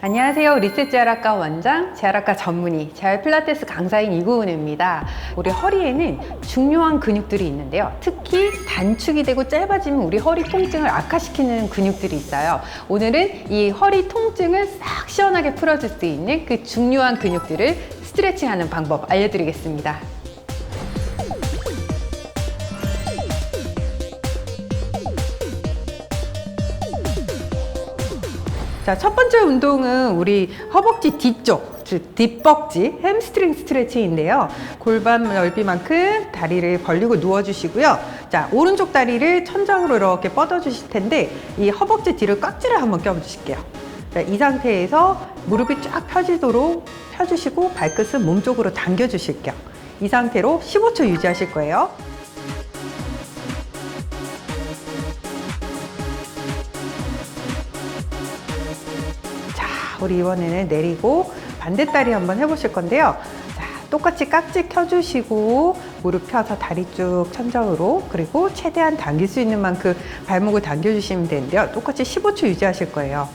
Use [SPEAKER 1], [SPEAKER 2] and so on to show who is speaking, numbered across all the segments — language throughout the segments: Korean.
[SPEAKER 1] 안녕하세요. 리셋 재활학과 원장, 재활학과 전문의, 재활 필라테스 강사인 이구은입니다. 우리 허리에는 중요한 근육들이 있는데요. 특히 단축이 되고 짧아지면 우리 허리 통증을 악화시키는 근육들이 있어요. 오늘은 이 허리 통증을 싹 시원하게 풀어줄 수 있는 그 중요한 근육들을 스트레칭하는 방법 알려드리겠습니다. 자, 첫 번째 운동은 우리 허벅지 뒤쪽, 즉 뒷벅지 햄스트링 스트레칭인데요. 골반 넓이만큼 다리를 벌리고 누워주시고요. 자, 오른쪽 다리를 천장으로 이렇게 뻗어주실 텐데 이 허벅지 뒤를 깍지를 한번 껴주실게요. 자, 이 상태에서 무릎이 쫙 펴지도록 펴주시고 발끝은 몸쪽으로 당겨주실게요. 이 상태로 15초 유지하실 거예요. 우리 이번에는 내리고 반대다리 한번 해보실 건데요. 자, 똑같이 깍지 켜주시고 무릎 펴서 다리 쭉 천장으로 그리고 최대한 당길 수 있는 만큼 발목을 당겨주시면 되는데요. 똑같이 15초 유지하실 거예요.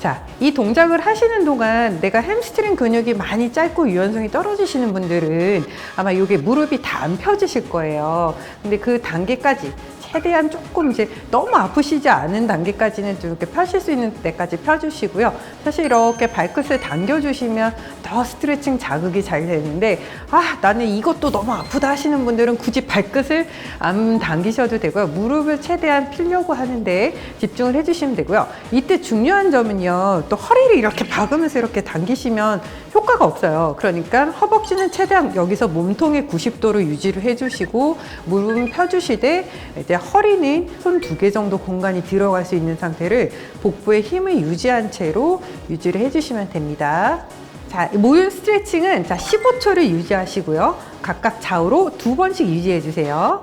[SPEAKER 1] 자, 이 동작을 하시는 동안 내가 햄스트링 근육이 많이 짧고 유연성이 떨어지시는 분들은 아마 이게 무릎이 다 안 펴지실 거예요. 근데 그 단계까지 최대한 조금 이제 너무 아프시지 않은 단계까지는 좀 이렇게 펴실 수 있는 때까지 펴주시고요. 사실 이렇게 발끝을 당겨주시면 더 스트레칭 자극이 잘 되는데 아 나는 이것도 너무 아프다 하시는 분들은 굳이 발끝을 안 당기셔도 되고요. 무릎을 최대한 피려고 하는데 집중을 해주시면 되고요. 이때 중요한 점은요. 또 허리를 이렇게 박으면서 이렇게 당기시면 효과가 없어요. 그러니까 허벅지는 최대한 여기서 몸통의 90도로 유지를 해주시고 무릎은 펴주시되 이제 허리는 손 두 개 정도 공간이 들어갈 수 있는 상태를 복부에 힘을 유지한 채로 유지를 해주시면 됩니다. 자, 모유 스트레칭은 자 15초를 유지하시고요. 각각 좌우로 두 번씩 유지해 주세요.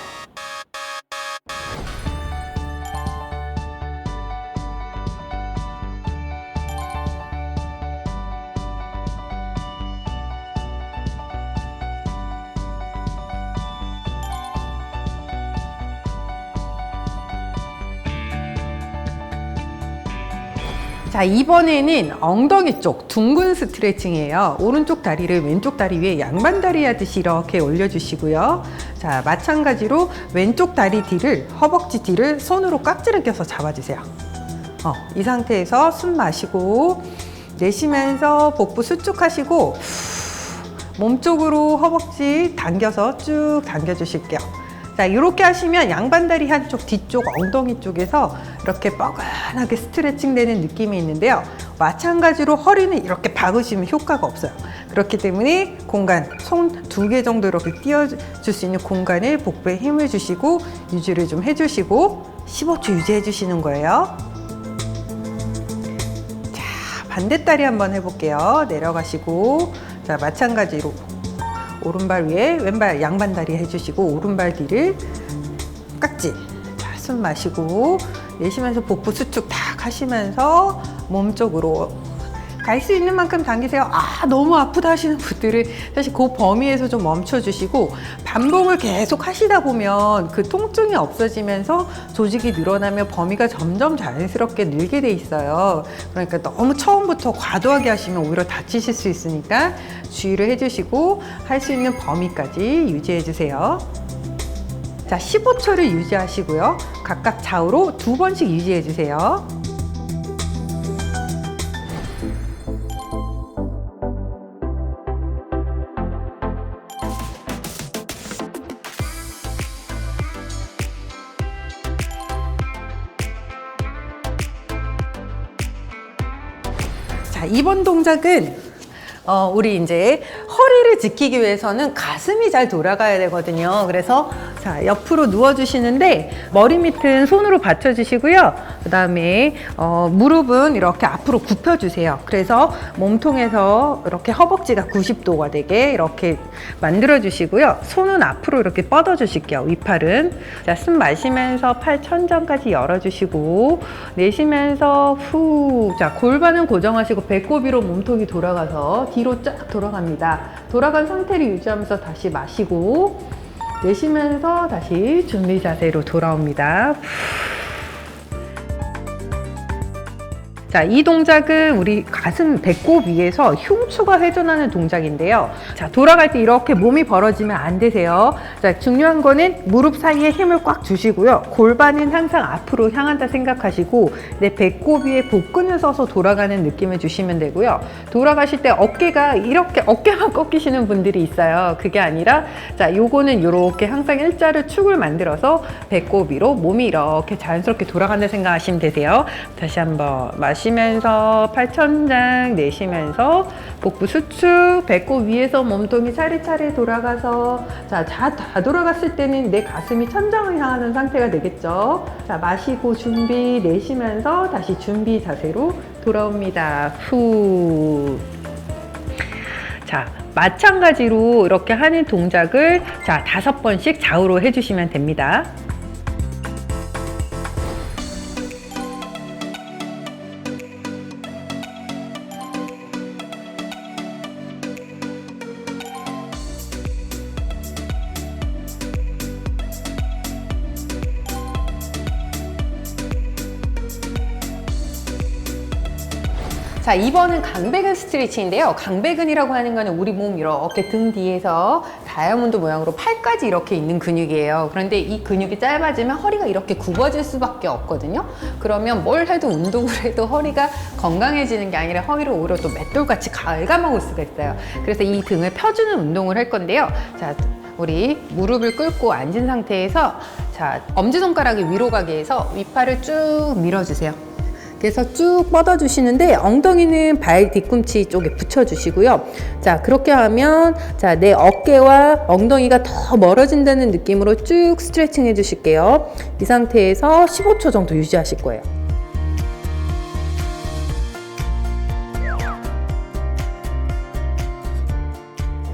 [SPEAKER 1] 자, 이번에는 엉덩이 쪽 둥근 스트레칭이에요. 오른쪽 다리를 왼쪽 다리 위에 양반 다리 하듯이 이렇게 올려주시고요. 자, 마찬가지로 왼쪽 다리 뒤를, 허벅지 뒤를 손으로 깍지를 껴서 잡아주세요. 어, 이 상태에서 숨 마시고, 내쉬면서 복부 수축하시고, 몸쪽으로 허벅지 당겨서 쭉 당겨주실게요. 자, 이렇게 하시면 양반다리 한쪽, 뒤쪽, 엉덩이 쪽에서 이렇게 뻐근하게 스트레칭 되는 느낌이 있는데요. 마찬가지로 허리는 이렇게 박으시면 효과가 없어요. 그렇기 때문에 공간, 손 두 개 정도 이렇게 띄워줄 수 있는 공간을 복부에 힘을 주시고 유지를 좀 해주시고 15초 유지해 주시는 거예요. 자, 반대다리 한번 해볼게요. 내려가시고, 자, 마찬가지로 오른발 위에 왼발 양반 다리 해주시고 오른발 뒤를 깍지 자, 숨 마시고 내쉬면서 복부 수축 탁 하시면서 몸 쪽으로 갈 수 있는 만큼 당기세요. 아 너무 아프다 하시는 분들은 사실 그 범위에서 좀 멈춰주시고 반복을 계속 하시다 보면 그 통증이 없어지면서 조직이 늘어나며 범위가 점점 자연스럽게 늘게 돼 있어요. 그러니까 너무 처음부터 과도하게 하시면 오히려 다치실 수 있으니까 주의를 해주시고 할 수 있는 범위까지 유지해 주세요. 자, 15초를 유지하시고요. 각각 좌우로 두 번씩 유지해 주세요. 자, 이번 동작은 어, 우리 이제 허리를 지키기 위해서는 가슴이 잘 돌아가야 되거든요. 그래서 자, 옆으로 누워주시는데 머리 밑은 손으로 받쳐주시고요. 그 다음에 어, 무릎은 이렇게 앞으로 굽혀주세요. 그래서 몸통에서 이렇게 허벅지가 90도가 되게 이렇게 만들어주시고요. 손은 앞으로 이렇게 뻗어주실게요. 윗팔은. 자, 숨 마시면서 팔 천장까지 열어주시고 내쉬면서 후. 자, 골반은 고정하시고 배꼽 위로 몸통이 돌아가서 뒤로 쫙 돌아갑니다. 돌아간 상태를 유지하면서 다시 마시고 내쉬면서 다시 준비 자세로 돌아옵니다. 자, 이 동작은 우리 가슴 배꼽 위에서 흉추가 회전하는 동작인데요. 자, 돌아갈 때 이렇게 몸이 벌어지면 안 되세요. 자, 중요한 거는 무릎 사이에 힘을 꽉 주시고요. 골반은 항상 앞으로 향한다 생각하시고 내 배꼽 위에 복근을 서서 돌아가는 느낌을 주시면 되고요. 돌아가실 때 어깨가 이렇게 어깨만 꺾이시는 분들이 있어요. 그게 아니라 자, 요거는 이렇게 항상 일자를 축을 만들어서 배꼽 위로 몸이 이렇게 자연스럽게 돌아간다 생각하시면 되세요. 다시 한번 마시 면서 팔천장 내쉬면서 복부 수축 배꼽 위에서 몸통이 차례차례 돌아가서 자, 다, 다 돌아갔을 때는 내 가슴이 천장을 향하는 상태가 되겠죠. 자, 마시고 준비 내쉬면서 다시 준비 자세로 돌아옵니다. 후. 자, 마찬가지로 이렇게 하는 동작을 자, 다섯 번씩 좌우로 해주시면 됩니다. 자, 이번은 강배근 스트레칭인데요. 강배근이라고 하는 거는 우리 몸 이렇게 등 뒤에서 다이아몬드 모양으로 팔까지 이렇게 있는 근육이에요. 그런데 이 근육이 짧아지면 허리가 이렇게 굽어질 수밖에 없거든요. 그러면 뭘 해도 운동을 해도 허리가 건강해지는 게 아니라 허리를 오히려 또 맷돌같이 갉아먹을 수가 있어요. 그래서 이 등을 펴주는 운동을 할 건데요. 자, 우리 무릎을 꿇고 앉은 상태에서 자, 엄지손가락이 위로 가게 해서 윗팔을 쭉 밀어주세요. 그래서 쭉 뻗어주시는데 엉덩이는 발 뒤꿈치 쪽에 붙여주시고요. 자 그렇게 하면 자 내 어깨와 엉덩이가 더 멀어진다는 느낌으로 쭉 스트레칭 해주실게요. 이 상태에서 15초 정도 유지하실 거예요.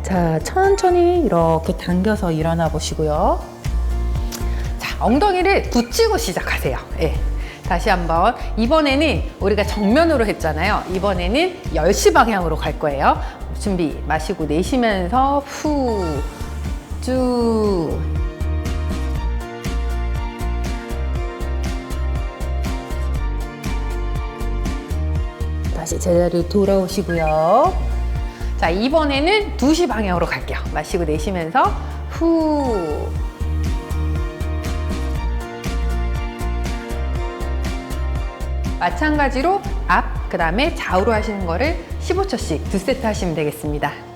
[SPEAKER 1] 자 천천히 이렇게 당겨서 일어나 보시고요. 자 엉덩이를 붙이고 시작하세요. 예. 다시 한번. 이번에는 우리가 정면으로 했잖아요. 이번에는 10시 방향으로 갈 거예요. 준비 마시고 내쉬면서 후쭉. 다시 제자리로 돌아오시고요. 자 이번에는 2시 방향으로 갈게요. 마시고 내쉬면서 후 마찬가지로 앞, 그 다음에 좌우로 하시는 거를 15초씩 두 세트 하시면 되겠습니다.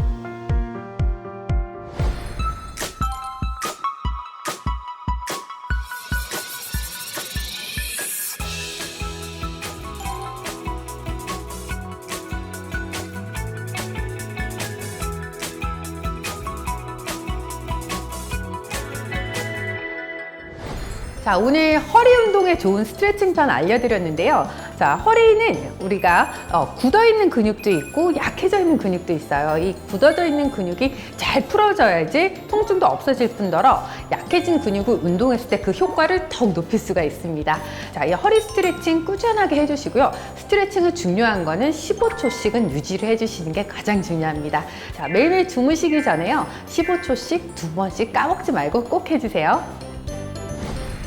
[SPEAKER 1] 자, 오늘 허리 운동에 좋은 스트레칭 편 알려드렸는데요. 자, 허리는 우리가 어, 굳어 있는 근육도 있고 약해져 있는 근육도 있어요. 이 굳어져 있는 근육이 잘 풀어져야지 통증도 없어질 뿐더러 약해진 근육을 운동했을 때 그 효과를 더욱 높일 수가 있습니다. 자, 이 허리 스트레칭 꾸준하게 해주시고요. 스트레칭은 중요한 거는 15초씩은 유지를 해주시는 게 가장 중요합니다. 자, 매일매일 주무시기 전에요. 15초씩 두 번씩 까먹지 말고 꼭 해주세요.